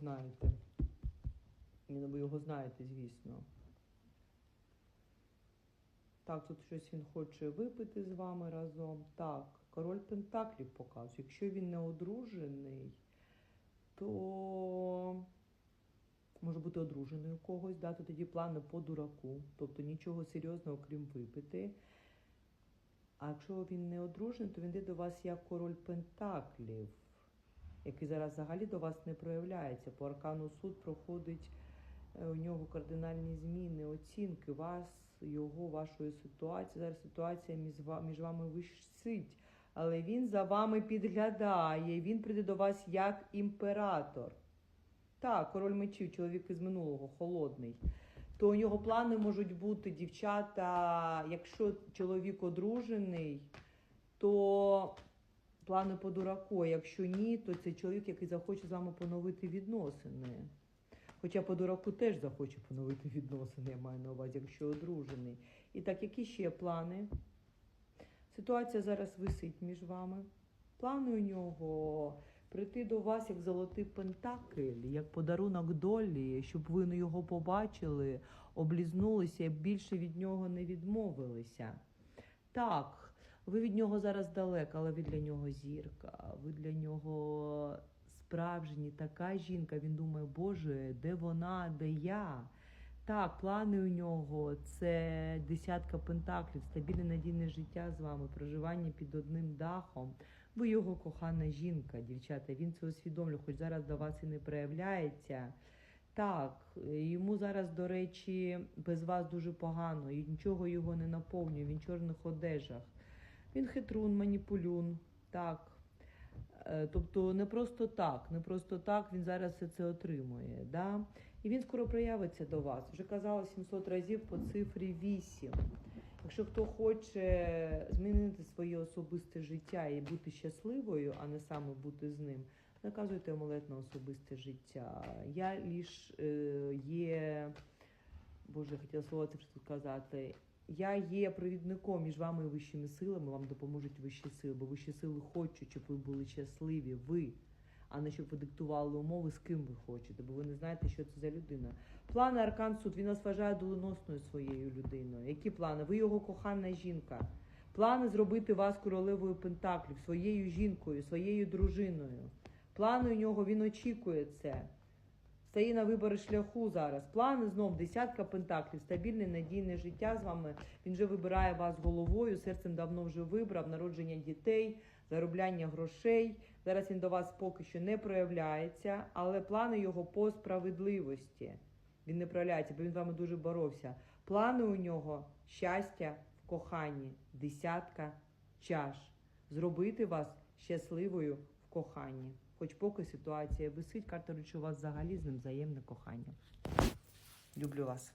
знаєте. Ну ви його знаєте, звісно. Так, тут щось він хоче випити з вами разом. Так, король Пентаклів показує. Якщо він не одружений, то може бути одружений у когось, да, то тоді плани по дураку, тобто нічого серйозного, крім випити. А якщо він не одружений, то він йде до вас як король Пентаклів, який зараз взагалі до вас не проявляється. По аркану суд проходить е, у нього кардинальні зміни, оцінки вас, його, вашої ситуації. Зараз ситуація між вами висить, але він за вами підглядає, він прийде до вас як імператор. Так, король мечів, чоловік із минулого, холодний. То у нього плани можуть бути дівчата, якщо чоловік одружений, то плани по дураку. Якщо ні, то це чоловік, який захоче з вами поновити відносини. Хоча по дураку теж захоче поновити відносини, я маю на увазі, якщо одружений. І так, які ще плани? Ситуація зараз висить між вами. Плани у нього прийти до вас як золотий пентакль, як подарунок долі, щоб ви його побачили, облізнулися і більше від нього не відмовилися. Так, ви від нього зараз далеко, але ви для нього зірка, ви для нього справжні, така жінка. Він думає, Боже, де вона, де я? Так, плани у нього це десятка пентаклів, стабільне надійне життя з вами, проживання під одним дахом. Ви його кохана жінка, дівчата. Він це усвідомлює, хоч зараз до вас і не проявляється. Так, йому зараз, до речі, без вас дуже погано, і нічого його не наповнює, він в чорних одежах. Він хитрун, маніпулюн. Так. Е, Тобто не просто так, не просто так він зараз все це отримує. Да? І він скоро проявиться до вас. Вже казала 700 разів по цифрі 8. Якщо хто хоче змінити своє особисте життя і бути щасливою, а не саме бути з ним, наказуйте амулет на особисте життя. Я ліж е, є, Боже, я хотіла слово це сказати. Я є провідником між вами і вищими силами, вам допоможуть вищі сили, бо вищі сили хочуть, щоб ви були щасливі, ви, а не щоб ви диктували умови, з ким ви хочете, бо ви не знаєте, що це за людина. Плани Аркан Суд, він вас вважає доленосною своєю людиною. Які плани? Ви його кохана жінка. Плани зробити вас королевою Пентаклів, своєю жінкою, своєю дружиною. Плани у нього він очікує це. Стає на вибори шляху зараз. Плани знов десятка пентаклів, стабільне надійне життя з вами. Він вже вибирає вас головою, серцем давно вже вибрав народження дітей, заробляння грошей. Зараз він до вас поки що не проявляється, але плани його по справедливості. Він не проявляється, бо він з вами дуже боровся. Плани у нього щастя в коханні, десятка чаш. Зробити вас щасливою в коханні. Хоч поки ситуація висить, карта речу вас взагалі з ним взаємне кохання. Люблю вас.